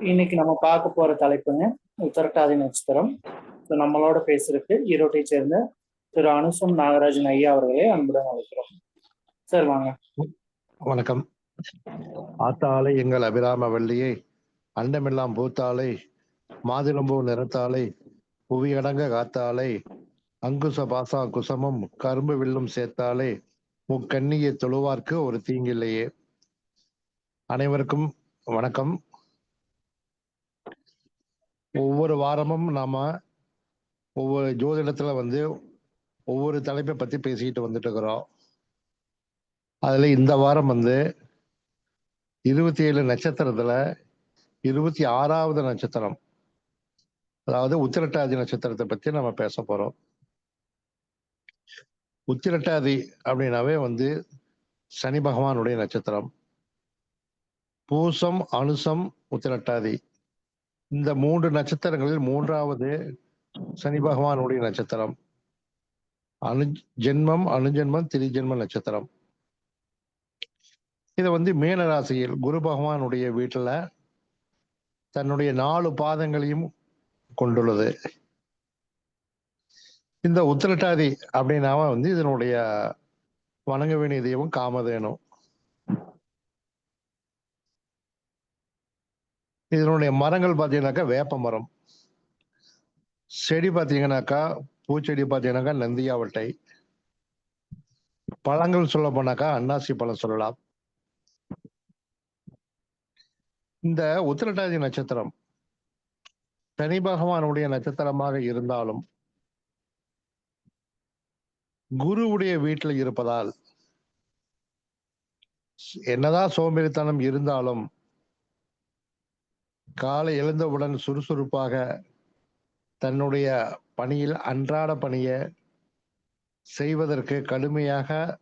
இன்னைக்கு நம்ம பார்க்க போற தலைப்புங்க உத்தரட்டாதி நட்சத்திரம். ஸோ நம்மளோட பேசுறதுக்கு ஈரோட்டை சேர்ந்த திரு அனுசம் நாகராஜன் ஐயா அவர்களே அன்புடன் அழைக்கிறோம். சார் வாங்க. வணக்கம். ஆத்தாளை எங்கள் அபிராம வள்ளியை அண்டமெல்லாம் பூத்தாளை மாதிலம்பூ நிறத்தாளை புவியடங்க காத்தாளை அங்குச பாசா குசமும் கரும்பு வில்லும் சேர்த்தாலே முக்கண்ணியை தொழுவார்க்கு ஒரு தீங்கில்லையே. அனைவருக்கும் வணக்கம். ஒவ்வொரு வாரமும் நாம ஒவ்வொரு ஜோதிடத்துல வந்து ஒவ்வொரு தலைப்பை பத்தி பேசிக்கிட்டு வந்துட்டு இருக்கிறோம் அதுல இந்த வாரம் வந்து இருபத்தி ஏழு நட்சத்திரத்துல இருபத்தி ஆறாவது நட்சத்திரம் அதாவது உத்திரட்டாதி நட்சத்திரத்தை பத்தி நம்ம பேச போறோம். உத்திரட்டாதி அப்படின்னாவே வந்து சனி பகவானுடைய நட்சத்திரம். பூசம் அனுசம் உத்திரட்டாதி. இந்த மூன்று நட்சத்திரங்களில் மூன்றாவது சனி பகவானுடைய நட்சத்திரம். அனு ஜென்மம் அணுஜென்மம் திரிஜென்ம நட்சத்திரம். இதை வந்து மீன ராசியில் குரு பகவானுடைய வீட்டுல தன்னுடைய நாலு பாதங்களையும் கொண்டுள்ளது. இந்த உத்திரட்டாதி அப்படின்னாவ வந்து இதனுடைய வணங்க வேண்டிய தெய்வம் காமதேனும் இதனுடைய மரங்கள் பார்த்தீங்கன்னாக்கா வேப்ப மரம். செடி பார்த்தீங்கன்னாக்கா பூச்செடி பார்த்தீங்கன்னாக்கா நந்தியாவட்டை. பழங்கள் சொல்ல போனாக்கா அன்னாசி பழம் சொல்லலாம். இந்த உத்திரட்டாதி நட்சத்திரம் சனி பகவானுடைய நட்சத்திரமாக இருந்தாலும் குருவுடைய வீட்டில் இருப்பதால் என்னதான் சோம்பேறித்தனம் இருந்தாலும் காலை எழுந்தவுடன் சுறுசுறுப்பாக தன்னுடைய பணியில் அன்றாட பணியை செய்வதற்கு கடுமையாக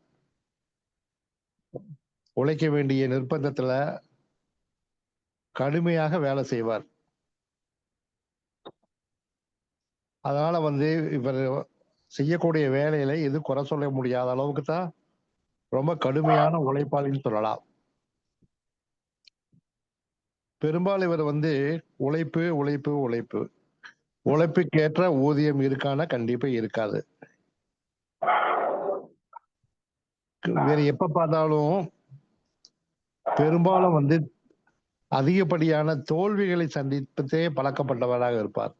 உழைக்க வேண்டிய நிர்பந்தத்துல கடுமையாக வேலை செய்வார். அதனால வந்து இவர் செய்யக்கூடிய வேலையில எது குறை சொல்ல முடியாத அளவுக்கு தான் ரொம்ப கடுமையான உழைப்பாளின்னு சொல்லலாம். பெரும்பாலும் இவர் வந்து உழைப்பு உழைப்பு உழைப்பு. உழைப்புக்கேற்ற ஊதியம் இருக்கானா கண்டிப்பா இருக்காது. வேற எப்ப பார்த்தாலும் பெரும்பாலும் வந்து அதிகப்படியான தோல்விகளை சந்திப்பதே பழக்கப்பட்டவராக இருப்பார்.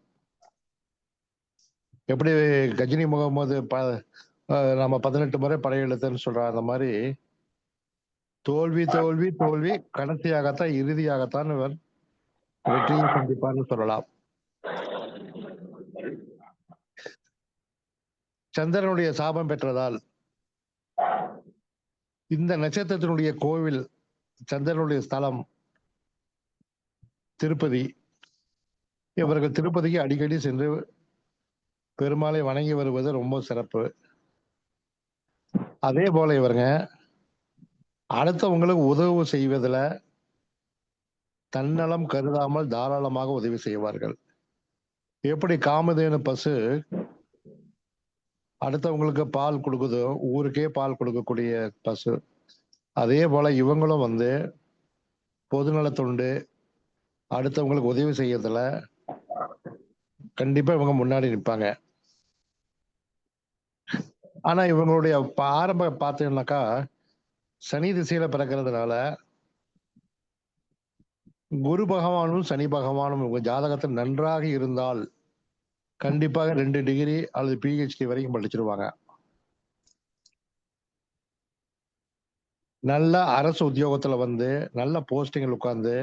எப்படி கஜினி முகமது ப நம்ம பதினெட்டு முறை படையெடுத்துன்னு சொல்ற அந்த மாதிரி தோல்வி தோல்வி தோல்வி. கடைசியாகத்தான் இறுதியாகத்தான் இவர் வெற்றியை சந்திப்பார்னு சொல்லலாம். சந்திரனுடைய சாபம் பெற்றதால் இந்த நட்சத்திரத்தினுடைய கோவில் சந்திரனுடைய ஸ்தலம் திருப்பதி இவர்கள் திருப்பதிக்கு அடிக்கடி சென்று பெருமாளை வணங்கி வருவது ரொம்ப சிறப்பு. அதே போல இவருங்க அடுத்தவங்களுக்கு உதவு செய்வதில் தன்னலம் கருதாமல் தாராளமாக உதவி செய்வார்கள். எப்படி காமதேனு பசு அடுத்தவங்களுக்கு பால் கொடுக்குதோ ஊருக்கே பால் கொடுக்கக்கூடிய பசு அதே போல இவங்களும் வந்து பொதுநல தொண்டு அடுத்தவங்களுக்கு உதவி செய்யறதுல கண்டிப்பா இவங்க முன்னாடி நிற்பாங்க. ஆனா இவங்களுடைய ஆரம்ப பார்த்தீங்கன்னாக்கா சனி திசையில பிறக்கிறதுனால குரு பகவானும் சனி பகவானும் உங்க ஜாதகத்தில் நன்றாக இருந்தால் கண்டிப்பாக ரெண்டு டிகிரி அல்லது பிஹெச்டி வரைக்கும் படிச்சிருவாங்க. நல்ல அரசு உத்தியோகத்துல வந்து நல்ல போஸ்டிங்கில் உட்கார்ந்து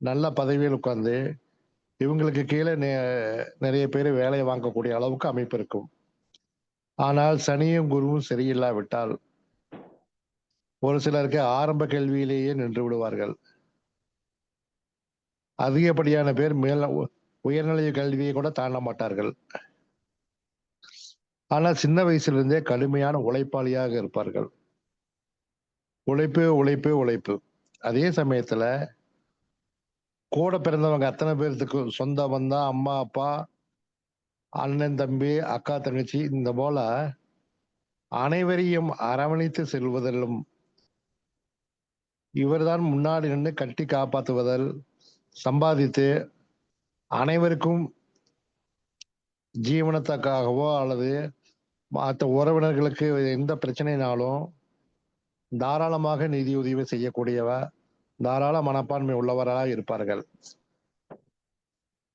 நல்ல பதவியில் உட்கார்ந்து இவங்களுக்கு கீழே நிறைய பேர் வேலையை வாங்கக்கூடிய அளவுக்கு அமைப்பு இருக்கும். ஆனால் சனியும் குருவும் சரியில்லாவிட்டால் ஒரு சிலருக்கு ஆரம்ப கல்வியிலேயே நின்று விடுவார்கள். அதிகப்படியான பேர் மேல உயர்நிலை கல்வியை கூட தாண்ட மாட்டார்கள். ஆனால் சின்ன வயசுலேருந்தே கடுமையான உழைப்பாளியாக இருப்பார்கள். உழைப்பு உழைப்பு உழைப்பு. அதே சமயத்துல கூட பிறந்தவங்க அத்தனை பேர்த்துக்கு சொந்த பந்தா அம்மா அப்பா அண்ணன் தம்பி அக்கா தங்கச்சி இந்த போல அனைவரையும் அரவணைத்து செல்வதிலும் இவர்தான் முன்னாடி நின்று கட்டி காப்பாற்றுவதல் சம்பாதித்து அனைவருக்கும் ஜீவனத்துக்காகவோ அல்லது மற்ற உறவினர்களுக்கு எந்த பிரச்சனைனாலும் தாராளமாக நிதி உதவி செய்யக்கூடியவ தாராள மனப்பான்மை உள்ளவராக இருப்பார்கள்.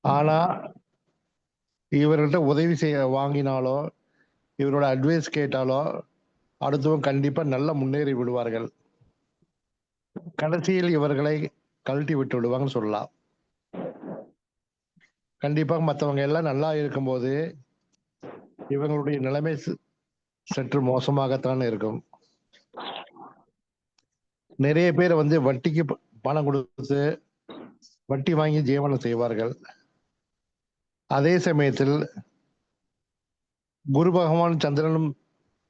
ஆனா இவர்கள்ட்ட உதவி செய்ய வாங்கினாலோ இவரோட அட்வைஸ் கேட்டாலோ அடுத்தவங்க கண்டிப்பா நல்ல முன்னேறி விடுவார்கள். கடைசியில் இவர்களை கழட்டி விட்டு விடுவாங்கன்னு சொல்லலாம். கண்டிப்பாக மற்றவங்க எல்லாம் நல்லா இருக்கும்போது இவங்களுடைய நிலைமை ச- சற்று மோசமாகத்தான் இருக்கும். நிறைய பேர் வந்து வட்டிக்கு ப- பணம் கொடுத்து வட்டி வாங்கி ஜீவனம் செய்வார்கள். அதே சமயத்தில் குரு பகவான் சந்திரனும்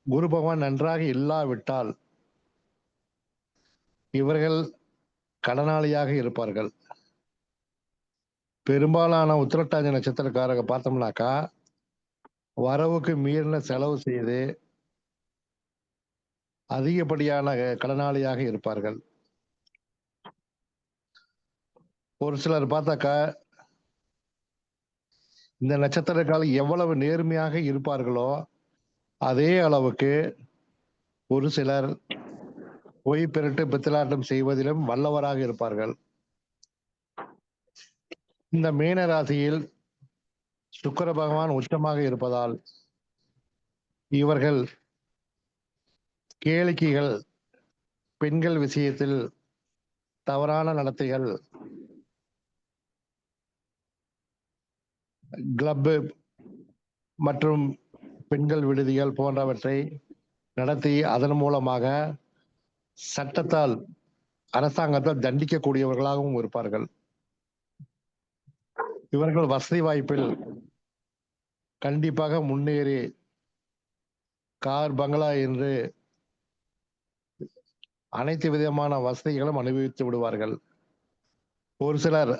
குரு பகவான் நன்றாக இல்லாவிட்டால் இவர்கள் கடனாளியாக இருப்பார்கள். பெரும்பாலான உத்திரட்டாதி நட்சத்திரக்காரங்க பார்த்தோம்னாக்கா வரவுக்கு மீறின செலவு செய்து அதிகப்படியான கடனாளியாக இருப்பார்கள். ஒரு சிலர் பார்த்தாக்கா இந்த நட்சத்திரக்கால் எவ்வளவு நேர்மையாக இருப்பார்களோ அதே அளவுக்கு ஒரு சிலர் பொய் பெருட்டு பித்தலாட்டம் செய்வதிலும் வல்லவராக இருப்பார்கள். இந்த மீன ராசியில் சுக்கர பகவான் உச்சமாக இருப்பதால் இவர்கள் கேளிக்கைகள் பெண்கள் விஷயத்தில் தவறான நடத்தைகள் கிளப்பு மற்றும் பெண்கள் விடுதிகள் போன்றவற்றை நடத்தி அதன் மூலமாக சட்டத்தால் அரசாங்கத்தால் தண்டிக்கக்கூடியவர்களாகவும் இருப்பார்கள். இவர்கள் வசதி வாய்ப்பில் கண்டிப்பாக முன்னேறி கார் பங்களா என்று அனைத்து விதமான வசதிகளும் அனுபவித்து விடுவார்கள். ஒரு சிலர்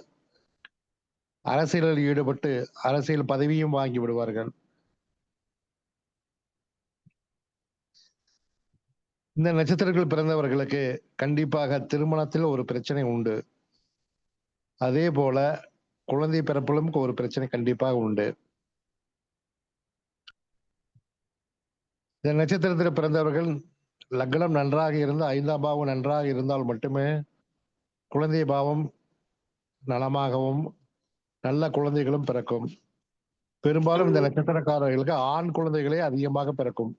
அரசியலில் ஈடுபட்டு அரசியல் பதவியும் வாங்கி விடுவார்கள். இந்த நட்சத்திரங்கள் பிறந்தவர்களுக்கு கண்டிப்பாக திருமணத்தில் ஒரு பிரச்சனை உண்டு. அதே போல குழந்தை பிறப்பிலும் ஒரு பிரச்சனை கண்டிப்பாக உண்டு. இந்த நட்சத்திரத்தில் பிறந்தவர்கள் லக்னம் நன்றாக இருந்து ஐந்தாம் பாவம் நன்றாக இருந்தால் மட்டுமே குழந்தை பாவம் நலமாகவும் நல்ல குழந்தைகளும் பிறக்கும். பெரும்பாலும் இந்த நட்சத்திரக்காரர்களுக்கு ஆண் குழந்தைகளே அதிகமாக பிறக்கும்.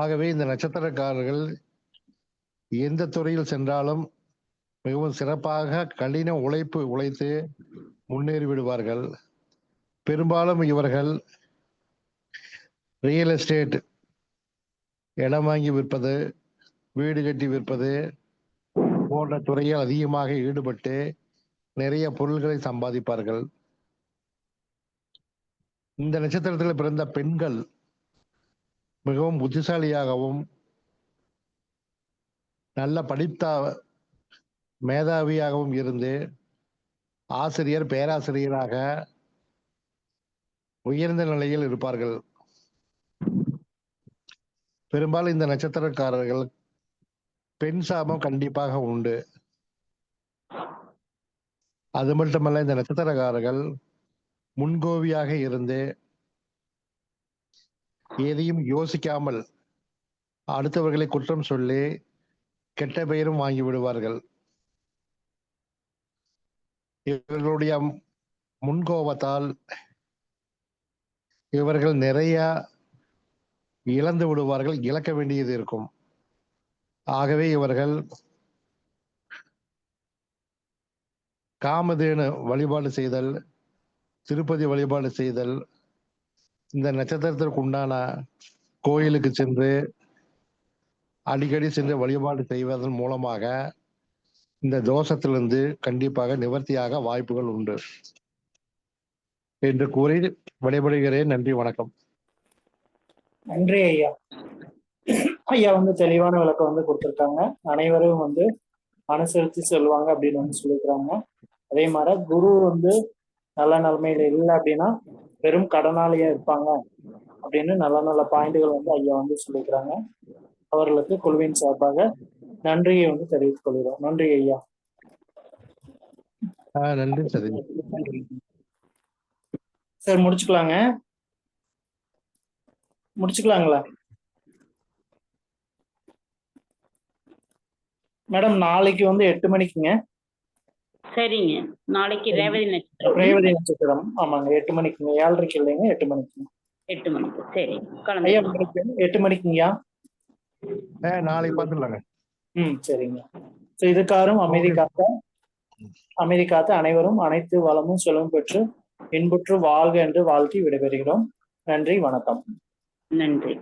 ஆகவே இந்த நட்சத்திரக்காரர்கள் எந்த துறையில் சென்றாலும் மிகவும் சிறப்பாக கடின உழைப்பு உழைத்து முன்னேறி விடுவார்கள். பெரும்பாலும் இவர்கள் ரியல் எஸ்டேட் இடம் வாங்கி விற்பது வீடு கட்டி விற்பது போன்ற துறையில் அதிகமாக ஈடுபட்டு நிறைய பொருள்களை சம்பாதிப்பார்கள். இந்த நட்சத்திரத்தில் பிறந்த பெண்கள் மிகவும் புத்திசாலியாகவும் நல்ல படித்த மேதாவியாகவும் இருந்து ஆசிரியர் பேராசிரியராக உயர்ந்த நிலையில் இருப்பார்கள். பெரும்பாலும் இந்த நட்சத்திரக்காரர்கள் பெண் சாபம் கண்டிப்பாக உண்டு. அது மட்டுமல்ல இந்த நட்சத்திரக்காரர்கள் முன்கோவியாக இருந்து எதையும் யோசிக்காமல் அடுத்தவர்களை குற்றம் சொல்லி கெட்ட பெயரும் வாங்கி விடுவார்கள். இவர்களுடைய முன்கோபத்தால் இவர்கள் நிறைய இழந்து விடுவார்கள் இழக்க வேண்டியது இருக்கும். ஆகவே இவர்கள் காமதேனு வழிபாடு செய்தல் திருப்பதி வழிபாடு செய்தல் இந்த நட்சத்திரத்திற்கு உண்டான கோயிலுக்கு சென்று அடிக்கடி சென்று வழிபாடு செய்வதன் மூலமாக இந்த தோஷத்திலிருந்து கண்டிப்பாக நிவர்த்தியாக வாய்ப்புகள் உண்டு. என்று கூறி விடைபடுகிறேன் நன்றி வணக்கம். நன்றி ஐயா. ஐயா வந்து தெளிவான விளக்கம் வந்து கொடுத்துருக்காங்க. அனைவரும் வந்து அனுசரித்து செல்வாங்க அப்படின்னு வந்து சொல்லியிருக்கிறாங்க. அதே மாதிரி குரு வந்து நல்ல நிலைமையில இல்லை அப்படின்னா வெறும் கடனாளியா இருப்பாங்க அப்படின்னு நல்ல நல்ல பாயிண்டுகள் வந்து ஐயா வந்து சொல்லிக்கிறாங்க அவர்களுக்கு குழுவின் சார்பாக நன்றியை வந்து தெரிவித்துக் கொள்கிறோம். நன்றி ஐயா. நன்றி சார் முடிச்சுக்கலாங்க. முடிச்சுக்கலாங்களா? மேடம் நாளைக்கு வந்து எட்டு மணிக்குங்க. சரிங்க. நாளைக்கு ரேவதி நட்சத்திரம். ரேவதி நட்சத்திரம். ஆமாங்க. எட்டு மணிக்குங்க ஏழரைக்கு இல்லைங்க? எட்டு மணிக்கு. எட்டு மணிக்கு. சரி. எட்டு மணிக்குங்கய்யா நாளைக்கு பார்த்துடலாங்க. ம் சரிங்க. ஸோ இதுக்காரும் அமைதி காத்த அனைவரும் அனைத்து வளமும் செலவும் பெற்று இன்புற்று வாழ்க என்று வாழ்த்தி விடைபெறுகிறோம். நன்றி வணக்கம். நன்றி.